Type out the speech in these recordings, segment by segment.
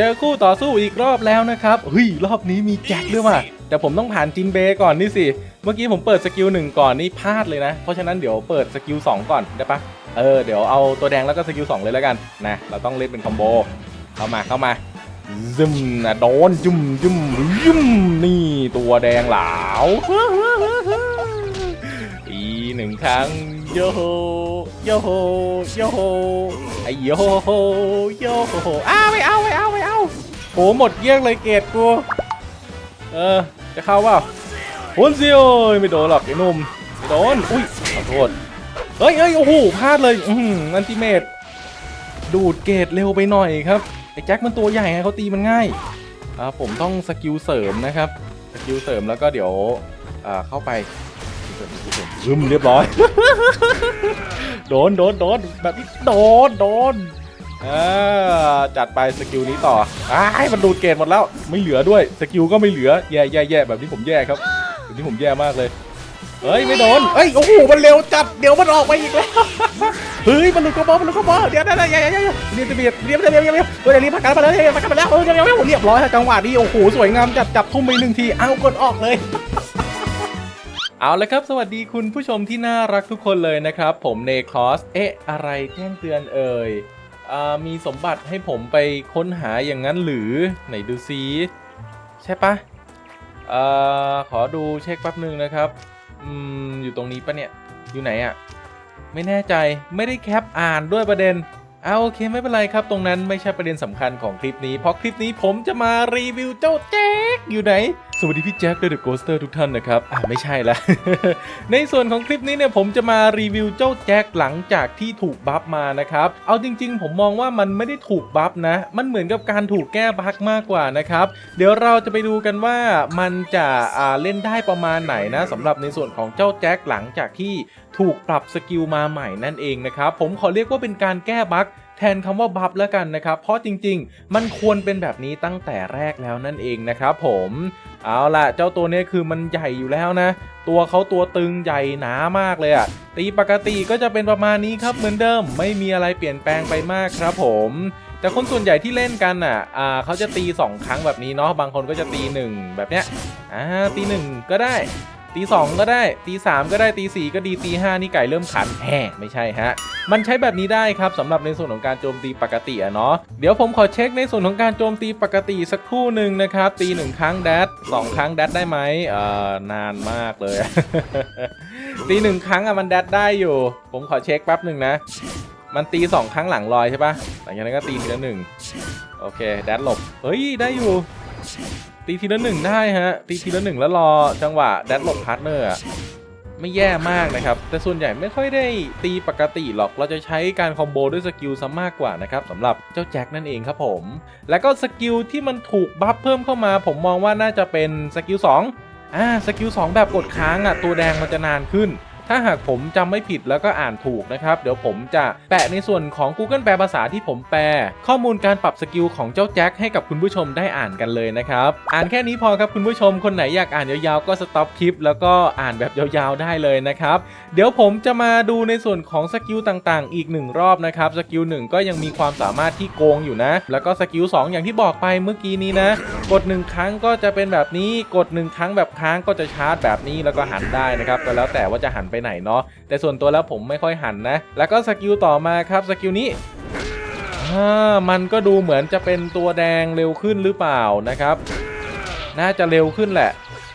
เจอคู่ต่อสู้อีกรอบแล้วนะครับเฮ้ยรอบนี้มีแจ็คด้วยว่ะแต่ผมต้องผ่านจินเบย์ก่อนนี่สิ เมื่อกี้ผมเปิดสกิลหนึ่งก่อนนี่พลาดเลยนะ เพราะฉะนั้นเดี๋ยวเปิดสกิลสองก่อนได้ปะเออเดี๋ยวเอาตัวแดงแล้วก็สกิลสองเลยแล้วกันนะเราต้องเล่นเป็นคอมโบเข้ามาเข้ามาซึมนะโดนจุ่มจุ่มยุ่มนี่ตัวแดงเหลาอีหนึ่งครั้งโยโฮโยโฮโยโฮไอโยโฮโยโฮอ้าวไม่เอาไม่เอา อาโหหมดเกี้ยงเลยเกรดกู เออ จะเข้าเปล่าโอนซียวไม่โดนหรอกไอ้นุ่มไม่โดน อุ้ยขอโทษ เฮ้ยเฮ้ยโอ้โหพลาดเลย อืมอันติเมตดูดเกรดเร็วไปหน่อยครับ ไอ้แจ็คมันตัวใหญ่ไงเขาตีมันง่ายอ่าผมต้องสกิลเสริมนะครับ สกิลเสริมแล้วก็เดี๋ยว อ่าเข้าไปรึมเรียบร้อย โดนโดนโดนแบบนี้โดนโดน อ่าจัดไปสกิลนี้ต่ออ้ายมันดูดเกรดหมดแล้ว ไม่เหลือด้วยสกิลก็ไม่เหลือแย่แย่แย่แบบนี้ผมแย่ครับแบบนี้ผมแย่มากเลยเฮ้ยไม่โดนเฮ้ยโอ้โหมันเร็วจัดเดี๋ยวมันออกไปอีกแล้วเฮ้ยมันหลุดกระบอกมันหลุดกระบอกเดี๋ยวเดี๋ยวเดี๋ยวเดี๋ยวเดี๋ยวเดี๋ยวเดี๋ยวเดี๋ยวเดี๋ยวเดี๋ยวเดี๋ยวเดี๋ยวเดี๋ยวรีบพักกันมาแล้วเดี๋ยวพักกันมาแล้วเดี๋ยวเดี๋ยวเดี๋ยวเรียบร้อยฮะจังหวะนี้โอ้โหสวยงามจัดจับทุ่มไปหนึ่งทีเอากดออกเลยเอาละครับ สวัสดีคุณผู้ชมที่น่ารักทุกคนเลยนะครับ ผมเนคลอส เอ๊ะ อะไรแจ้งเตือนเอ่ย มีสมบัติให้ผมไปค้นหาอย่างนั้นหรือไหนดูซิใช่ปะอขอดูเช็คแป๊บหนึ่งนะครับอืมอยู่ตรงนี้ปะเนี่ยอยู่ไหนอะไม่แน่ใจไม่ได้แคปอ่านด้วยประเด็นเอาโอเคไม่เป็นไรครับตรงนั้นไม่ใช่ประเด็นสำคัญของคลิปนี้ เพราะคลิปนี้ผมจะมารีวิวเจ้าแจ็คอยู่ไหน สวัสดีพี่แจ็คเดอะโกสเตอร์ทุกท่านนะครับ อ่าไม่ใช่ละ ในส่วนของคลิปนี้เนี่ยผมจะมารีวิวเจ้าแจ็คหลังจากที่ถูกบัฟมานะครับ เอาจริงๆ ผมมองว่ามันไม่ได้ถูกบัฟนะ มันเหมือนกับการถูกแก้บั๊กมากกว่านะครับ เดี๋ยวเราจะไปดูกันว่ามันจะอ่าเล่นได้ประมาณไหนนะสำหรับในส่วนของเจ้าแจ็คหลังจากที่ถูกปรับสกิลมาใหม่นั่นเองนะครับ ผมขอเรียกว่าเป็นการแก้บั๊กแทนคำว่าบัฟแล้วกันนะครับ เพราะจริง ๆ มันควรเป็นแบบนี้ตั้งแต่แรกแล้วนั่นเองนะครับผม เอาล่ะ เจ้าตัวนี้คือมันใหญ่อยู่แล้วนะ ตัวเขาตัวตึงใหญ่หนามากเลยอะตีปกติก็จะเป็นประมาณนี้ครับเหมือนเดิมไม่มีอะไรเปลี่ยนแปลงไปมากครับผมแต่คนส่วนใหญ่ที่เล่นกันอะ อ่า เขาจะตี 2 ครั้งแบบนี้เนาะ บางคนก็จะตี 1 แบบเนี้ย อ่า ตี 1 ก็ได้ ตี2ก็ได้ตี3ก็ได้ตี4ก็ดีตี5นี่ไก่เริ่มขันแหมไม่ใช่ฮะ มันใช้แบบนี้ได้ครับสำหรับในส่วนของการโจมตีปกติอะเนาะเดี๋ยวผมขอเช็คในส่วนของการโจมตีปกติสักครู่หนึ่งนะครับตี1ครั้งแดด2ครั้งแดดได้ไหมเอ่อนานมากเลย ตี1ครั้งอะมันแดดได้อยู่ ผมขอเช็คแป๊บหนึ่งนะ มันตี2ครั้งหลังลอยใช่ปะหลังจากนั้นก็ตีทีละหนึ่งโอเคแดดหลบเฮ้ยได้อยู่ ตีทีละหนึ่งได้ฮะ ตีทีละหนึ่งแล้วรอจังหวะแดดหลบพาร์ทเนอร์ไม่แย่มากนะครับ แต่ส่วนใหญ่ไม่ค่อยได้ตีปกติหรอก เราจะใช้การคอมโบด้วยสกิลซะมากกว่านะครับสำหรับเจ้าแจ็คนั่นเองครับผม แล้วก็สกิลที่มันถูกบัฟเพิ่มเข้ามา ผมมองว่าน่าจะเป็นสกิล2อ่าสกิล2แบบกดค้างอะตัวแดงมันจะนานขึ้น ถ้าหากผมจำไม่ผิดแล้วก็อ่านถูกนะครับ เดี๋ยวผมจะแปะในส่วนของ Google แปลภาษาที่ผมแปล ข้อมูลการปรับสกิลของเจ้าแจ็คให้กับคุณผู้ชมได้อ่านกันเลยนะครับ อ่านแค่นี้พอครับคุณผู้ชมคนไหนอยากอ่านยาวๆก็สต็อปคลิปแล้วก็อ่านแบบยาวๆได้เลยนะครับ เดี๋ยวผมจะมาดูในส่วนของสกิลต่างๆ อีกหนึ่งรอบนะครับสกิลหนึ่งก็ยังมีความสามารถที่โกงอยู่นะ แล้วก็สกิล2อย่างที่บอกไปเมื่อกี้นี้นะ กด 1 ครั้งก็จะเป็นแบบนี้กด 1 ครั้งแบบค้างก็จะชาร์จแบบนี้แล้วก็หันได้นะครับก็แล้วแต่ว่าจะหันไปไหนเนาะแต่ส่วนตัวแล้วผมไม่ค่อยหันนะ แล้วก็สกิลต่อมาครับสกิลนี้มันก็ดูเหมือนจะเป็นตัวแดงเร็วขึ้นหรือเปล่านะครับ น่าจะเร็วขึ้นแหละ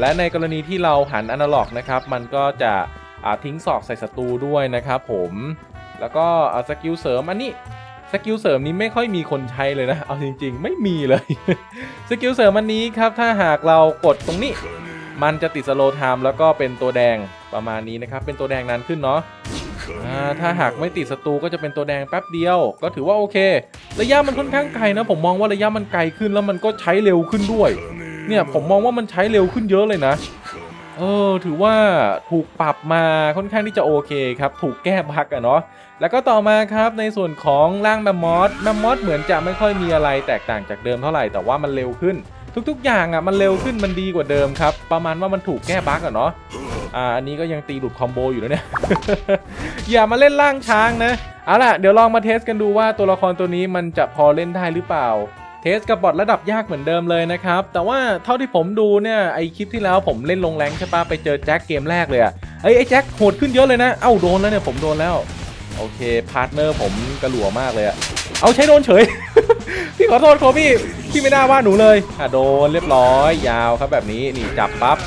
และในกรณีที่เราหันอนาล็อกนะครับ มันก็จะทิ้งศอกใส่ศัตรูด้วยนะครับผม แล้วก็สกิลเสริมอันนี้สกิลเสริมนี้ไม่ค่อยมีคนใช้เลยนะ เอาจริงๆ ไม่มีเลย สกิลเสริมอันนี้ครับ ถ้าหากเรากดตรงนี้ มันจะติดสโลไทม์แล้วก็เป็นตัวแดงประมาณนี้นะครับ เป็นตัวแดงนานขึ้นเนาะถ้าหากไม่ติดศัตรูก็จะเป็นตัวแดงแป๊บเดียว ก็ถือว่าโอเค ระยะมันค่อนข้างไกลนะ ผมมองว่าระยะมันไกลขึ้นแล้วมันก็ใช้เร็วขึ้นด้วย เนี่ยผมมองว่ามันใช้เร็วขึ้นเยอะเลยนะ เออ ถือว่าถูกปรับมาค่อนข้างที่จะโอเคครับ ถูกแก้บั๊กอะเนาะแล้วก็ต่อมาครับในส่วนของร่างแมมมอสแมมมอสเหมือนจะไม่ค่อยมีอะไรแตกต่างจากเดิมเท่าไหร่แต่ว่ามันเร็วขึ้น ทุกๆ อย่างอะมันเร็วขึ้นมันดีกว่าเดิมครับ ประมาณว่ามันถูกแก้บั๊กอะเนาะอ่าอันนี้ก็ยังตีหลุดคอมโบอยู่นะเนี่ย อย่ามาเล่นล่างช้างนะเอาล่ะเดี๋ยวลองมาเทสกันดูว่าตัวละครตัวนี้มันจะพอเล่นได้หรือเปล่าเทสกับบอทระดับยากเหมือนเดิมเลยนะครับ แต่ว่าเท่าที่ผมดูเนี่ยไอคลิปที่แล้วผมเล่นลงแรงใช่ปะไปเจอแจ็คเกมแรกเลยอะเอ้ยไอแจ็คโหดขึ้นเยอะเลยนะ เอ้าโดนแล้วเนี่ยผมโดนแล้ว โอเคพาร์ทเนอร์ผมกระหลัวมากเลยอะเอาใช้โดนเฉย พี่ขอโทษโคบี้พี่ไม่น่าว่าหนูเลยอะโดนเรียบร้อยยาวครับแบบนี้นี่จับปั๊บ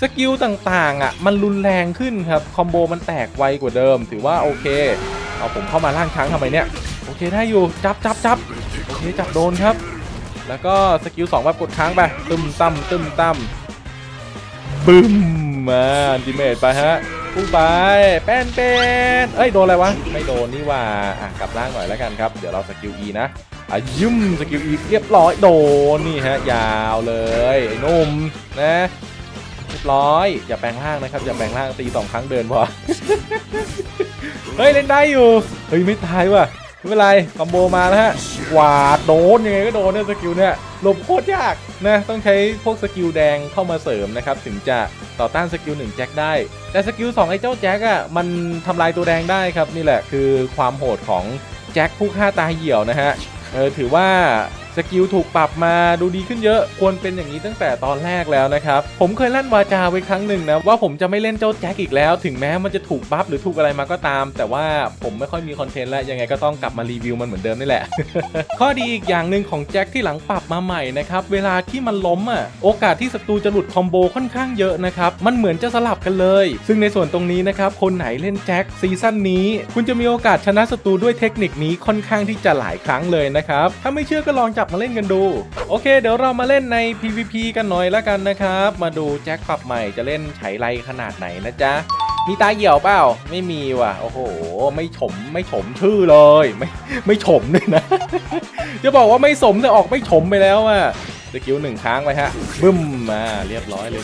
สกิลต่างๆอะมันรุนแรงขึ้นครับคอมโบมันแตกไวกว่าเดิม ถือว่าโอเคเอาผมเข้ามาล่างช้างทำไมเนี่ยโอเคได้อยู่จับจับจับโอเคจับโดนครับ แล้วก็สกิล2แบบกดค้างไปตึมตั้มตึมตั้มบึ้มมาอันติเมตไปฮะพุ่งไปแป้นเป็นเอ้ยโดนอะไรวะไม่โดนนี่ว่าอะกลับร่างหน่อยแล้วกันครับ เดี๋ยวเราสกิล E นะ อะยึมสกิล E เรียบร้อยโดนนี่ฮะยาวเลยไอ้นุ่มนะเรียบร้อยอย่าแปลงร่างนะครับอย่าแปลงร่างตีสองครั้งเดินพอเฮ้ยเล่นได้อยู่เฮ้ยไม่ตายว่ะไม่เป็นไรคอมโบมาแล้วฮะกวาดโดนยังไงก็โดนเนี่ยสกิลเนี่ยหลบโคตรยากนะต้องใช้พวกสกิลแดงเข้ามาเสริมนะครับถึงจะต่อต้านสกิลหนึ่งแจ็คได้ แต่สกิล2ไอ้เจ้าแจ็คอะมันทำลายตัวแดงได้ครับนี่แหละคือความโหดของแจ็คผู้ฆ่าตาเหี่ยวนะฮะ เออถือว่า สกิลถูกปรับมาดูดีขึ้นเยอะ ควรเป็นอย่างนี้ตั้งแต่ตอนแรกแล้วนะครับ ผมเคยลั่นวาจาไว้ครั้งหนึ่งนะ ว่าผมจะไม่เล่นเจ้าแจ็คอีกแล้ว ถึงแม้มันจะถูกบัฟหรือถูกอะไรมาก็ตาม แต่ว่าผมไม่ค่อยมีคอนเทนต์แล้วยังไงก็ต้องกลับมารีวิวมันเหมือนเดิมนี่แหละ ข้อดีอีกอย่างหนึ่งของแจ็คที่หลังปรับมาใหม่นะครับเวลาที่มันล้มอะโอกาสที่ศัตรูจะหลุดคอมโบค่อนข้างเยอะนะครับมันเหมือนจะสลับกันเลย ซึ่งในส่วนตรงนี้นะครับคนไหนเล่นแจ็คซีซั่นนี้ คุณจะมีโอกาสชนะศัตรูด้วยเทคนิคนี้ค่อนข้างที่จะหลายครั้งเลยนะครับถ้าไม่เชื่อก็ลองจบมาเล่นกันดู โอเค เดี๋ยวเรามาเล่นใน PVP กันหน่อยล้วกันนะครับ มาดูแจ็คปรับใหม่จะเล่นไฉไลขนาดไหนนะจ๊ะมีตาเหี่ยวเปล่า ไม่มีว่ะ โอ้โห ไม่ฉมไม่ฉมชื่อเลย ไม่ไม่ฉมด้วยนะ จะบอกว่าไม่สมแต่ออกไม่ฉมไปแล้วอะสกิลหนึ่งค้างไปฮะบึ้มมาเรียบร้อยเลย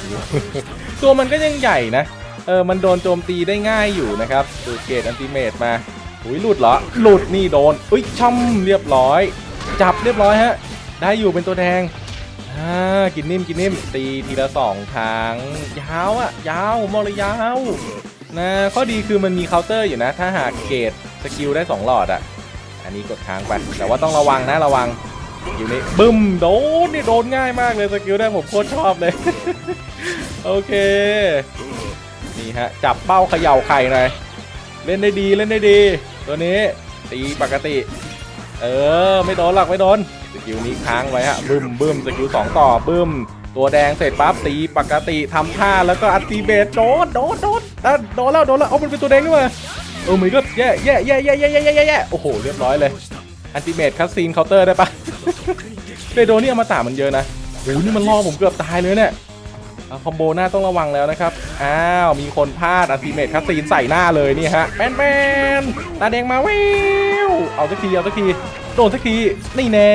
ตัวมันก็ยังใหญ่นะ เออ มันโดนโจมตีได้ง่ายอยู่นะครับดูเกตอันติเมตมาหุยหลุดเหรอ หลุดนี่โดน อุ้ยช่ำเรียบร้อย จับเรียบร้อยฮะ ได้อยู่เป็นตัวแดงอ่ากินนิ่มกินนิ่มตีทีละสองครั้งยาวอะยาวมอกเลยยาวนะข้อดีคือมันมีเคาน์เตอร์อยู่นะ ถ้าหากเกตสกิลได้ 2 หลอดอะอันนี้กดค้างไป แต่ว่าต้องระวังนะระวังอยู่นี่บึ้มโดนนี่โดนง่ายมากเลยสกิลได้ผมโคตรชอบเลย โอเค นี่ฮะ จับเป้าเขย่าไข่หน่อย เล่นได้ดีเล่นได้ดี ตัวนี้ตีปกติ เออ ไม่โดนหลักไม่โดน สกิลนี้ค้างไว้ฮะบึ้มบึ้มสกิลสองต่อบึ้ม ตัวแดงเสร็จปั๊บตีปกติทำท่าแล้วก็อัติเบตโดนโดนโดนโดนแล้วโดนแล้วเอามันเป็นตัวแดงด้วยเออมือก็แย่แย่แย่แย่แย่แย่แย่โอ้โหเรียบร้อยเลยอันติเมตคัสซีนเคาน์เตอร์ได้ปะเรโดนี่เอามาตามันเยอะนะโอ้นี่มันล่อผมเกือบตายเลยเนี่ยคอมโบหน้าต้องระวังแล้วนะครับ อ้าว มีคนพลาดอันติเมตคัสซีนใส่หน้าเลยนี่ฮะแมนแมนตาแดงมาวิ่ง เอาสักทีเอาสักทีโดนสักทีนี่แน่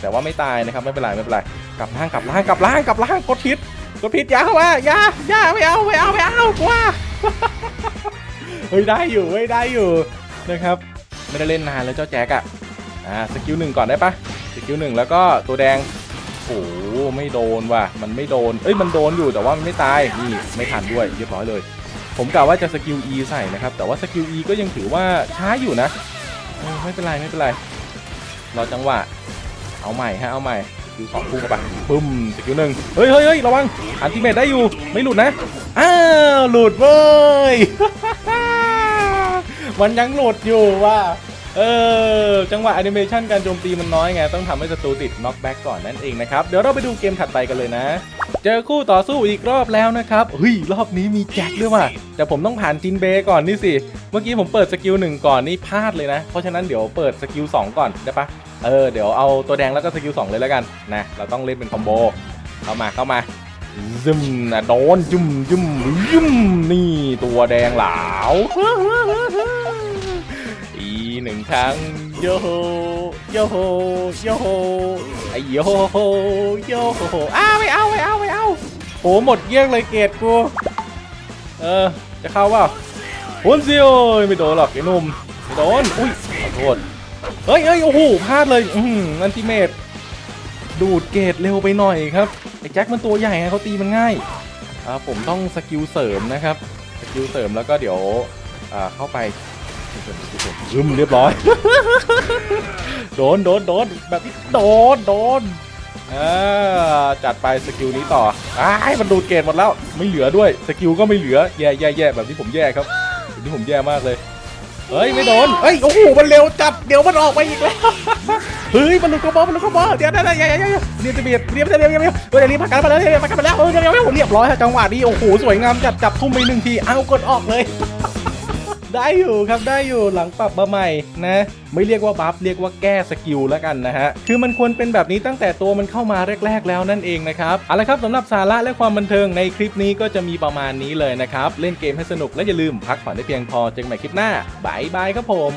แต่ว่าไม่ตายนะครับไม่เป็นไรไม่เป็นไรกลับล่างกลับล่างกลับล่างกลับล่างกดผิดกดผิดอย่าเข้ามาอย่าอย่าไม่เอาไม่เอาไม่เอากว่าเฮ้ยได้อยู่เฮ้ยได้อยู่นะครับไม่ได้เล่นนานแล้วเจ้าแจ็คอะอ่าสกิลหนึ่งก่อนได้ปะสกิลหนึ่งแล้วก็ตัวแดงโอ้ไม่โดนว่ะมันไม่โดนเอ้ยมันโดนอยู่แต่ว่ามันไม่ตายนี่ไม่ทันด้วยเรียบร้อยเลย ผมกะว่าจะสกิล E ใส่นะครับแต่ว่าสกิล E ก็ยังถือว่าช้าอยู่นะ เออไม่เป็นไรไม่เป็นไรรอจังหวะเอาใหม่ฮะเอาใหม่สกิลสองพุ่งเข้าไปปึ้มสกิลหนึ่งเฮ้ยเฮ้ยเฮ้ยระวังอันติเมตได้อยู่ไม่หลุดนะอ้าวหลุดเว้ย มันยังหลุดอยู่ว่ะ เออ จังหวะแอนิเมชันการโจมตีมันน้อยไง ต้องทำให้ศัตรูติดน็อกแบ็กก่อนนั่นเองนะครับ เดี๋ยวเราไปดูเกมถัดไปกันเลยนะ เจอคู่ต่อสู้อีกรอบแล้วนะครับเฮ้ย รอบนี้มีแจ็คด้วยว่ะแต่ผมต้องผ่านจินเบย์ก่อนนี่สิ เมื่อกี้ผมเปิดสกิลหนึ่งก่อนนี่พลาดเลยนะ เพราะฉะนั้นเดี๋ยวเปิดสกิล2ก่อนได้ปะเออเดี๋ยวเอาตัวแดงแล้วก็สกิล2เลยแล้วกันนะเราต้องเล่นเป็นคอมโบเข้ามาเข้ามาซึมนะโดนจุ่มจุ่มยุ่มนี่ตัวแดงเหลา หนึ่งครั้งโยโฮโยโฮโยโฮไอโยโฮโยโฮอ้าวไม่เอาไม่เอาไม่เอาโหหมดเกลี้ยงเลยเกตกูเออจะเข้าเปล่าโอนซิโอไม่โดนหรอกไอ้หนุ่มไม่โดนอุ้ยขอโทษเฮ้ยเฮ้ยโอ้โหพลาดเลยอืมอันติเมตดูดเกตเร็วไปหน่อยครับไอ้แจ็คมันตัวใหญ่ไงเขาตีมันง่ายอ่าผมต้องสกิลเสริมนะครับสกิลเสริมแล้วก็เดี๋ยวอ่าเข้าไป อึมเรียบร้อย โดนโดนโดนแบบนี้โดนโดนอ่าจัดไปสกิลนี้ต่ออ้ายมันดูดเกตหมดแล้ว ไม่เหลือด้วย สกิลก็ไม่เหลือ แย่แย่แย่แบบที่ผมแย่ครับแบบที่ผมแย่มากเลย เฮ้ยไม่โดน เฮ้ยโอ้โหมันเร็วจัด เดี๋ยวมันออกไปอีกแล้ว เฮ้ยมันลุดกระบอกมันลุดกระบอกเดี๋ยวเดี๋ยวเดี๋ยวเดี๋ยวเดี๋ยวเดี๋ยวจะเบียดเดี๋ยวจะเดี๋ยวเดี๋ยวเดี๋ยวเดี๋ยวรีบพักกันมาแล้วเดี๋ยวพักกันมาแล้วเออเดี๋ยวเดี๋ยวเดี๋ยวเรียบร้อยฮะจังหวะนี้โอ้โหสวยงามจัดจับทุ่มไปหนึ่งที เอากดออกเลย ได้อยู่ครับได้อยู่หลังปรับมาใหม่นะ ไม่เรียกว่าบัฟเรียกว่าแก้สกิลแล้วกันนะฮะ คือมันควรเป็นแบบนี้ตั้งแต่ตัวมันเข้ามาแรก ๆ แล้วนั่นเองนะครับเอาละครับสำหรับสาระและความบันเทิงในคลิปนี้ก็จะมีประมาณนี้เลยนะครับ เล่นเกมให้สนุกและอย่าลืมพักผ่อนให้เพียงพอเจอกันใหม่คลิปหน้าบายบายครับผม